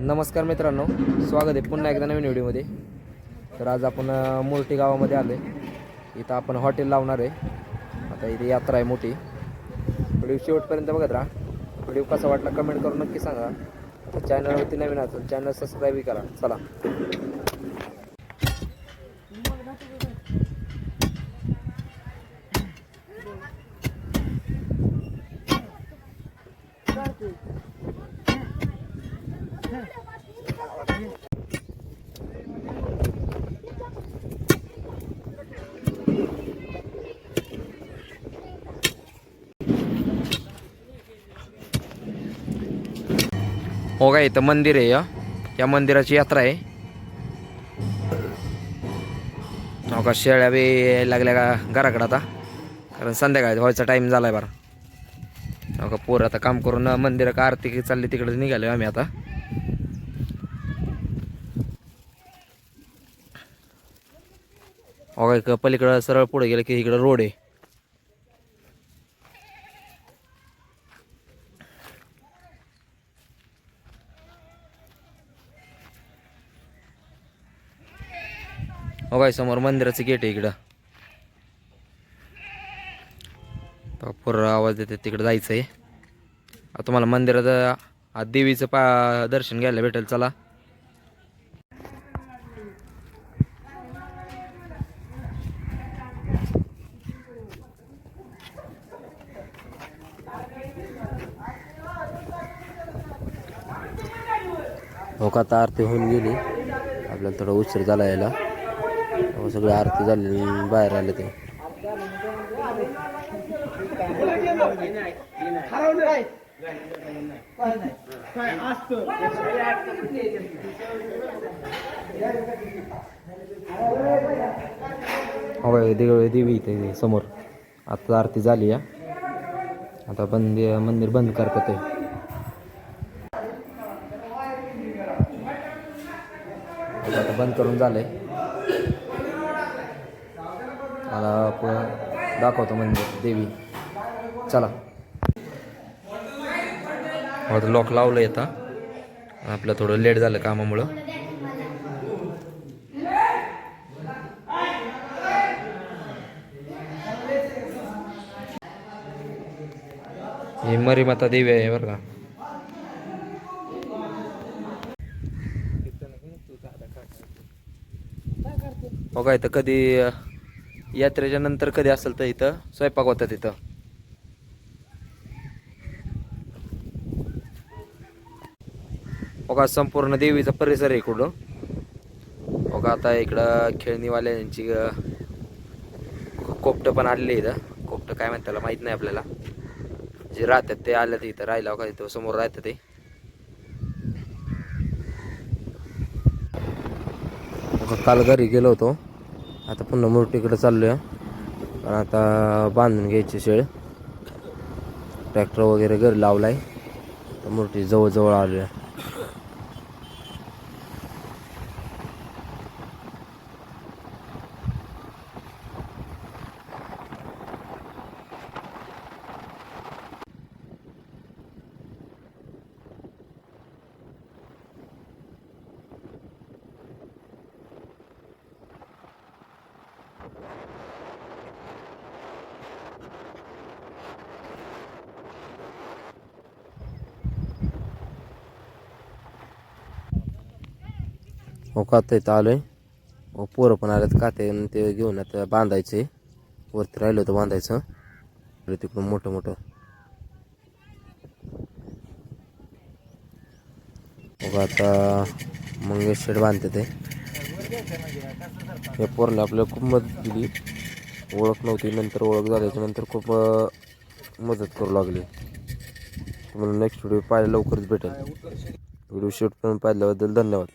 नमस्कार मित्रांनो स्वागत आहे पुन्हा एकदा नवीन व्हिडिओमध्ये. तर आज आपण अ, मोर्टी गावामध्ये आलो आहे इथं आपण हॉटेल लावणार आहे. आता इथे यात्रा आहे मोठी. व्हिडिओ शेवटपर्यंत बघत राहा. व्हिडिओ कसा वाटला कमेंट करून नक्की सांगा. तर चॅनलवरती नवीन असेल चॅनल सबस्क्राईबही करा. चला. हो का इथं मंदिर आहे या या मंदिराची यात्रा आहे. हो का शेळ्या बी यायला लागल्या का घराकडं आता. कारण संध्याकाळी व्हायचा टाईम झालाय बरं. हो का पोरं आता काम करून मंदिर का आरती चालली तिकडे निघालो आम्ही आता. हो का पलीकडं सरळ पुढे गेलं की इकडं रोड आहे. हो समोर मंदिराचं गेट आहे इकडं. तो पोरं आवाज देते तिकडं जायचं आहे आता तुम्हाला मंदिरात आज देवीचं पा दर्शन घ्यायला भेटेल चला. हो का आता आरती होऊन गेली. आपल्याला थोडा उशीर झाला यायला. सगळी आरती झाली बाहेर आले ते. होय काय देवी इथे समोर. आता आरती झाली या आता बंद मंदिर बंद करतात आहे आता बंद करून झालंय. मला प- दाखवतो मंदिर देवी. चला. आता लॉक लावलं आता. आपलं थोडं लेट झालं कामामुळं. हे मरीमाता देवी आहे बरं का. हो काय तर कधी यात्रेच्या नंतर कधी असेल तर इथं? स्वयंपाक होता तिथं. बघा का संपूर्ण देवीचा परिसर आहे इकडं. हो आता इकडं खेळणीवाल्यांची कोपटं पण आलेली इथं. कोपटं काय म्हणतात त्याला माहीत नाही आपल्याला. जे राहतात ते आलं इथं राहिला का इथं समोर राहतं ते. काल घरी गेलो होतो. आता पुन्हा मूर्तीकडे चाललोय. पण आता बांधून घ्यायची शेळ. ट्रॅक्टर वगैरे घरी लावलाय. तर मूर्ती जवळजवळ आलोय. हो का आता इथं आलोय. आहे पोरं पण आलेत काते ते घेऊन आता बांधायचे. वरती राहिलं होतं बांधायचं. तिकडून मोठं मोठं. हो का आता मंगेश शेड बांधते ते. या पोरला आपल्याला खूप मदत दिली ओळख नव्हती नंतर ओळख झाल्याच्यानंतर खूप मदत करू लागली. तुम्हाला नेक्स्ट व्हिडिओ पाहायला लवकरच भेटेल. व्हिडिओ शूट करून पाहिल्याबद्दल धन्यवाद.